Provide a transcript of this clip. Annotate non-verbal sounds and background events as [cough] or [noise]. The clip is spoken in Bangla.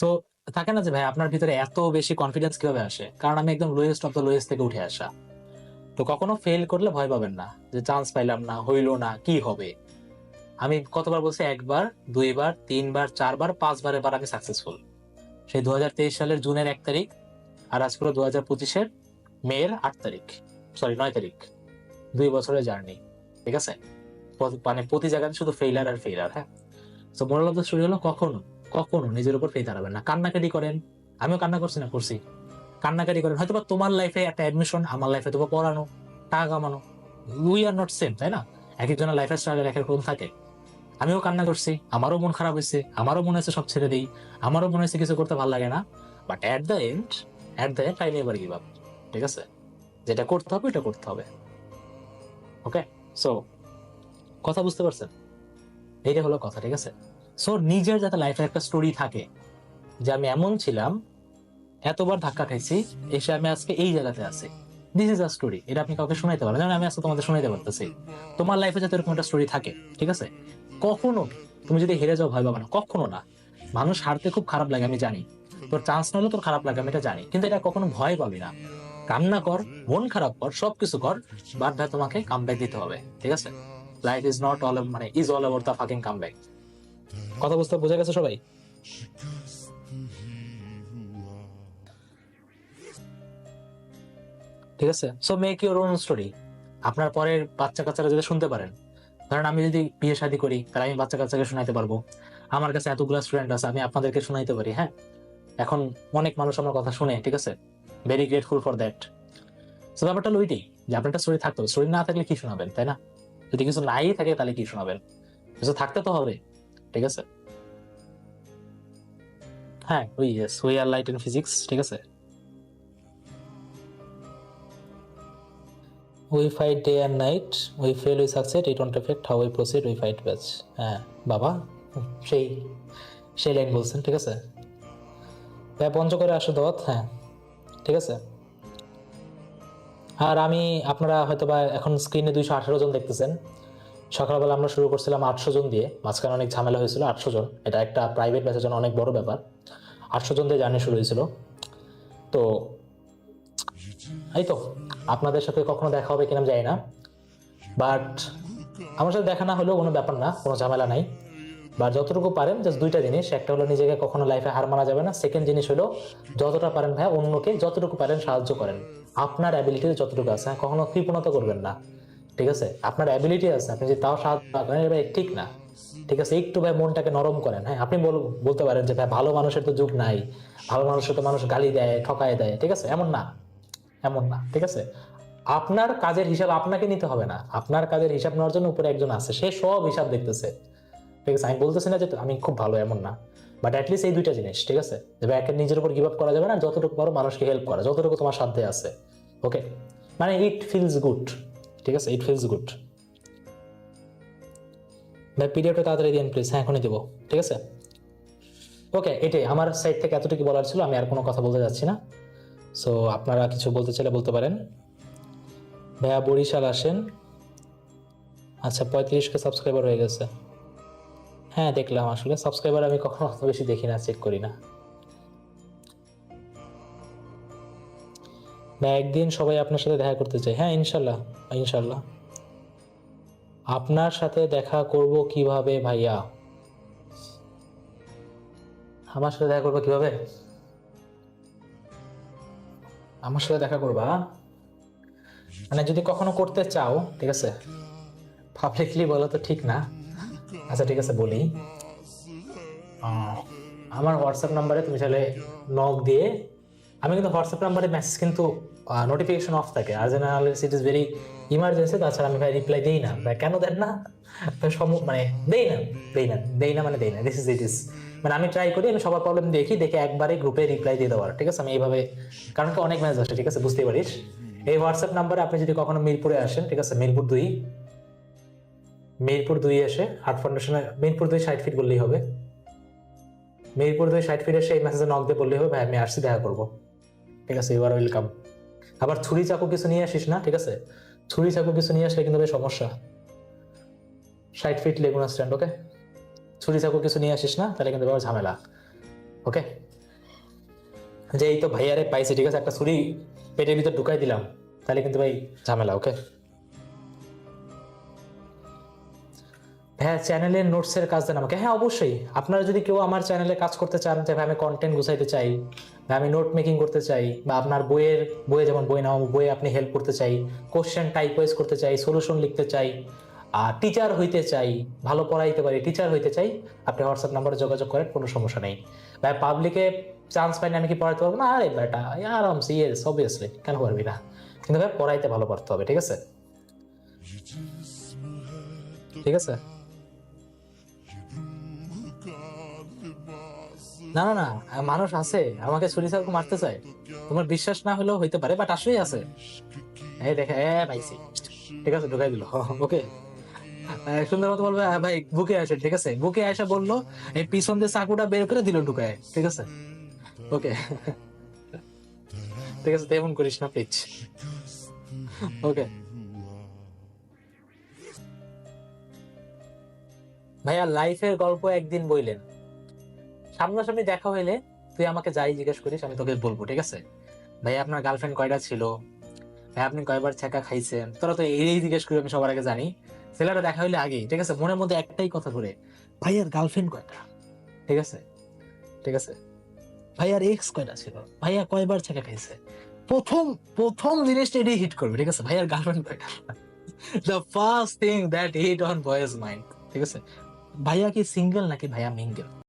সো থাকে না যে ভাই, আপনার ভিতরে এত বেশি কনফিডেন্স কীভাবে আসে? কারণ আমি একদম লোয়েস্ট অফ দ্য লোয়েস্ট থেকে উঠে আসা। তো কখনো ফেল করলে ভয় পাবেন না, যে চান্স পাইলাম না, হইল না, কি হবে? আমি কতবার বলছি? একবার, দুইবার, তিনবার, চারবার, পাঁচবার এবার আমি সাকসেসফুল সেই দু হাজার তেইশ সালের জুনের এক তারিখ আর আজ করে দু হাজার পঁচিশের মেয়ের আট তারিখ। সরি নয় তারিখ। দুই বছরের জার্নি ঠিক আছে? মানে প্রতি জায়গায় শুধু ফেইলার আর ফেইলার হ্যাঁ? তো মোরাল অফ দ্য স্টোরি হলো কখনো কখনো নিজের উপর ফেই দাঁড়াবেন না। কান্নাকাটি করেন। আমিও কান্না করছি না, করছি। কান্নাকাটি করেন। হয়তো বা তোমার লাইফে একটা অ্যাডমিশন আমার লাইফে তোমার পড়ানো, টাকা কামানো। উই আর নট সেম তাই না? এক একজনের লাইফের স্ট্রাগল এক রকম থাকে। আমিও কান্না করছি। আমারও মন খারাপ হয়েছে। আমারও মনে হয়েছে সব ছেড়ে দিই। আমারও মনে হয়েছে কিছু করতে ভালো লাগে না। But at the end at the end I never give up ঠিক আছে? যেটা করতে হবে এটা করতে হবে। ওকে সো কথা বুঝতে পারছেন? এইটা হলো কথা, ঠিক আছে? সো নিজের যাতে লাইফে একটা স্টোরি থাকে, যে আমি এমন ছিলাম, এতবার ধাক্কা খাইছি, এসে আমি আজকে এই জায়গাতে আছি। দিস ইজ আ স্টোরি এটা আপনি কাউকে শোনাইতে পারেন যেমন আমি আজকে তোমাদের শোনাইতে পারতেছি। তোমার লাইফে যাতে এরকম একটা স্টোরি থাকে, ঠিক আছে? কখনো তুমি যদি হেরে যাও, ভয় পাবে না, কখনো না। মানুষ হারতে খুব খারাপ লাগে, আমি জানি। তোর চান্স না হলে তোর খারাপ লাগে, আমি এটা জানি। কিন্তু এটা কখনো ভয় পাবি না। কান্না কর, মন খারাপ কর, সবকিছু কর বাট তোমাকে কামব্যাক দিতে হবে, ঠিক আছে? লাইফ ইজ নট অল মানে is all over the fucking comeback কথা বুঝতে বোঝা গেছে সবাই? ঠিক আছে? So make your own story আপনার পরের বাচ্চা কাচ্চারা যদি শুনতে পারেন কারণ আমি যদি বিয়ে শাদী করি, তাহলে আমি বাচ্চা কাচ্চাকে শোনাইতে পারব। আমার কাছে এতগুলো স্টুডেন্ট আছে, আমি আপনাদেরকে শোনাইতে পারি হ্যাঁ? এখন অনেক মানুষ আমার কথা শুনে, ঠিক আছে? Very grateful for that so ব্যাপারটা ওইটাই, যে আপনার একটা থাকতো। স্টোরি না থাকলে কি শোনাবেন, তাই না? যদি কিছু নাই থাকে, তাহলে কি শোনাবেন? কিছু থাকতে তো হবে। ঠিক আছে? হ্যাঁ ওই yes we are light in physics ঠিক আছে? We fight day and night we fail we succeed it don't affect how we proceed we fight back হ্যাঁ বাবা, সেই সেই লাইন বলছেন, ঠিক আছে? ভাই পঞ্চগড়ে আসো দত হ্যাঁ ঠিক আছে? আর আমি, আপনারা হয়তো বা এখন স্ক্রিনে দুইশো আঠারো জন দেখতেছেন। সকালবেলা আমরা শুরু করছিলাম আটশো জন দিয়ে। মাঝখানে অনেক ঝামেলা হয়েছিল আটশো জন। এটা একটা প্রাইভেট ব্যাচের জন্য অনেক বড় ব্যাপার। আটশো জন দিয়ে জার্নি শুরু হয়েছিল। তো এই তো আপনাদের সাথে কখনো দেখা হবে কিনা জানি না। বাট আমার সাথে দেখা না হলেও কোনো ব্যাপার না কোনো ঝামেলা নাই। বা যতটুকু পারেন জাস্ট দুইটা জিনিস। একটা হলো নিজেকে কখনো লাইফে হার মানা যাবে না। সেকেন্ড জিনিস হলো যতটা পারেন ভাই অন্যকে যতটুকু পারেন সাহায্য করেন। আপনার অ্যাবিলিটি যতটুকু আছে হ্যাঁ, কখনো কৃপণতা করবেন না। ঠিক আছে? আপনার অ্যাবিলিটি আছে, আপনি যদি তাও সাহায্য ঠিক না। ঠিক আছে? একটু ভাই মনটাকে নরম করেন হ্যাঁ? আপনি বল- বলতে পারেন যে, ভাই ভালো মানুষের তো যুগ নাই। ভালো মানুষের তো মানুষ গালি দেয়, ঠকায় দেয়, ঠিক আছে? এমন না এমন না, ঠিক আছে? আপনার কাজের হিসাব আপনাকে নিতে হবে না। আপনার কাজের হিসাব নেওয়ার জন্য উপরে একজন আছে, সে সব হিসাব দেখতেছে। ঠিক আছে? আমি বলতেছি না যে, আমি খুব ভালো, এমন না। বাট অ্যাটলিস্ট এই দুইটা জিনিস, ঠিক আছে? যে একে নিজের উপর গিভ আপ করা যাবে না যতটুকু পারো মানুষকে হেল্প করা, যতটুকু তোমার সাধ্যে আছে। ওকে মানে ইট ফিলস গুড ঠিক আছে ইট ফিলস গুড ভাই পিডিএফটা তাড়াতাড়ি দিন প্লিজ হ্যাঁ এখনই দেবো। ঠিক আছে? ওকে এটাই। আমার সাইড থেকে এতটুকু বলার ছিল, আমি আর কোনো কথা বলতে যাচ্ছি না। সো আপনারা কিছু বলতে চাইলে বলতে পারেন। ভাইয়া, বরিশাল আসেন। আচ্ছা পঁয়ত্রিশকে সাবস্ক্রাইবার হয়ে গেছে। হ্যাঁ দেখলাম আসলে। সাবস্ক্রাইবার আমি কখনো অত বেশি দেখি না চেক করি না। ভাই একদিন সবাই আপনার সাথে দেখা করতে চাই হ্যাঁ ইনশাল্লাহ ইনশাল্লাহ। আপনার সাথে দেখা করব কীভাবে ভাইয়া? আমার সাথে দেখা করব কীভাবে? আমার সাথে দেখা করবা? মানে যদি কখনো করতে চাও, ঠিক আছে? পাবলিকলি বলো তো ঠিক না? আচ্ছা ঠিক আছে, বলি। আমার হোয়াটসঅ্যাপ নাম্বারে তুমি চাইলে নক দিয়ে, আমি কিন্তু হোয়াটসঅ্যাপ নাম্বারে মেসেজ কিন্তু নোটিফিকেশন অফ থাকে। আর then it is very emergency তাছাড়া আমি ভাই রিপ্লাই দিই না। ভাই কেন দেন না? ভাই সম- মানে দেই না দেই না দেই না মানে দেই না। দিস ইজ ইট ইজ মানে আমি ট্রাই করি, আমি সবার প্রবলেম দেখি, দেখে একবারে গ্রুপে রিপ্লাই দিয়ে দেওয়ার। ঠিক আছে? আমি এইভাবে, কারণ কি অনেক মেসেজ আসে, ঠিক আছে? বুঝতেই পারিস? এই হোয়াটসঅ্যাপ নাম্বারে আপনি যদি কখনো মিরপুরে আসেন, ঠিক আছে? মিরপুর দুই। মিরপুর দুই এসে হার্ট ফাউন্ডেশনে মিরপুর দুই ষাট ফিট বললেই হবে। মিরপুর দুই ষাট ফিট এসে এই মেসেজে নক দিয়ে বললেই হবে, ভাই, আমি আসছি, দেখা করব। ঠিক আছে? ইউ আর ওয়েলকাম আবার ছুরি চাকু কিছু নিয়ে আসিস না, ঠিক আছে? ছুরি চাকু কিছু নিয়ে আসলে কিন্তু সমস্যা। ষাট ফিট লেগুনা স্ট্যান্ড ওকে ছুরি চাকু কিছু নিয়ে আসিস না, তাহলে কিন্তু ঝামেলা ওকে যে এই তো ভাইয়ারে পাইছি, ঠিক আছে? একটা ছুরি পেটের ভিতর ঢুকাই দিলাম, তাহলে কিন্তু ভাই ঝামেলা ওকে হ্যাঁ চ্যানেলের নোটসের কাজ দেন আমাকে। হ্যাঁ অবশ্যই। আপনারা যদি কেউ আমার চ্যানেলে কাজ করতে চান, যে আমি কন্টেন্ট গুছাইতে চাই, বা আমি নোট মেকিং করতে চাই, বা আপনার বইয়ের, বইয়ে যেমন বই নাও বইয়ে আপনি হেল্প করতে চাই কোশ্চেন টাইপওয়াইজ করতে চাই সলিউশন লিখতে চাই আর টিচার হইতে চাই, ভালো পড়াইতে পারি টিচার হইতে চাই, আপনি হোয়াটসঅ্যাপ নাম্বারে যোগাযোগ করেন, কোনো সমস্যা নেই। ভাই পাবলিকে চান্স পাইনি আমি কি পড়াইতে পারব? না আরে বেটা আরামসে ইয়েস অবভিয়াসলি কেন পারবি না? কিন্তু ভাই, পড়াইতে ভালো পারতে হবে, ঠিক আছে? ঠিক আছে? না না না মানুষ আছে, আমাকে ছুরি চাকু মারতে চায়। তোমার বিশ্বাস না হলেও হইতে পারে বাট আসলেই আছে। এই দেখে, এ, পাইছি। ঠিক আছে, ঢুকাই দিল। [laughs] ওকে। সুন্দর মতো বলবে "হ্যাঁ ভাই, বুকে আসে, ঠিক আছে? বুকে আসে বলল, এই পিছন দিয়ে চাকুটা বের করে দিল ঢুকায়, ঠিক আছে? ওকে। ঠিক আছে, তেমন করিস না, প্লিজ। ওকে। ভাইয়া, লাইফের গল্প একদিন বইলেন। সামনাসামনি দেখা হইলে তুই আমাকে যাই জিজ্ঞেস করিস, আমি তোকে বলব, ঠিক আছে? ভাই, আপনার গার্লফ্রেন্ড কয়টা ছিল? ভাই, আপনি কয়বার ছেঁকা খাইছেন? তোরা তো এই জিজ্ঞেস করি আমি সবার আগে জানি। ছেলেটা দেখা হইলে আগেই ঠিক আছে? মনের মধ্যে একটাই কথা ধরে ভাইয়ার গার্লফ্রেন্ড কয়টা? ঠিক আছে? ঠিক আছে? ভাইয়ার এক্স কয়টা ছিল? ভাইয়া কয়বার ছেঁকা খাইছে? প্রথম প্রথম জিনিসটা এটাই হিট করবে, ঠিক আছে? ভাইয়ার গার্লফ্রেন্ড কয়টা? The first thing that hit on boys mind ঠিক আছে? ভাইয়া কি সিঙ্গেল নাকি ভাইয়া মিঙ্গেল